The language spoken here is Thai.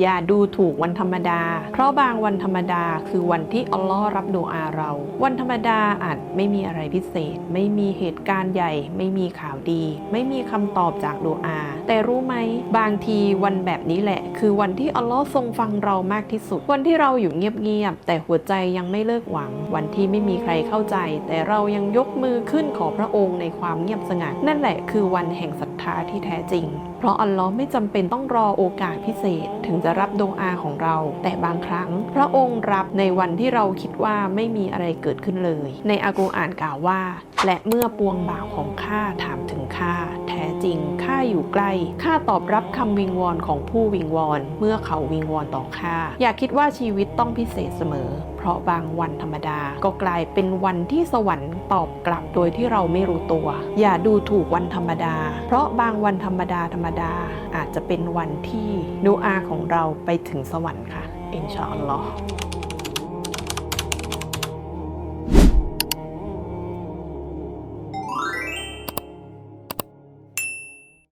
อย่าดูถูกวันธรรมดา เพราะบางวันธรรมดาคือวันที่อัลลอฮ์รับดูอาเรา วันธรรมดาอาจไม่มีอะไรพิเศษ ไม่มีเหตุการณ์ใหญ่ ไม่มีข่าวดี ไม่มีคำตอบจากดูอา แต่รู้ไหม บางทีวันแบบนี้แหละ คือวันที่อัลลอฮ์ทรงฟังเรามากที่สุด วันที่เราอยู่เงียบๆแต่หัวใจยังไม่เลิกหวัง วันที่ไม่มีใครเข้าใจ แต่เรายังยกมือขึ้นขอพระองค์ในความเงียบสงัดนั่นแหละคือวันแห่งศรัทธาที่แท้จริง เพราะอัลลอฮ์ไม่จำเป็นต้องรอโอกาสพิเศษถึงจะรับดวงอาของเรา แต่บางครั้ง พระองค์รับในวันที่เราคิดว่าไม่มีอะไรเกิดขึ้นเลย ในอากูอ่านกล่าวว่า และเมื่อปวงบ่าวของข้าถามถึงข้า จริง ข้าอยู่ใกล้ ข้าตอบรับคำวิงวอนของผู้วิงวอน เมื่อเขาวิงวอนต่อข้า อย่าคิดว่าชีวิตต้องพิเศษเสมอ เพราะบางวันธรรมดา ก็กลายเป็นวันที่สวรรค์ตอบกลับโดยที่เราไม่รู้ตัว อย่าดูถูกวันธรรมดา เพราะบางวันธรรมดาธรรมดาอาจจะเป็นวันที่ดูอาของเราไปถึงสวรรค์ค่ะอินชาอัลลอฮ์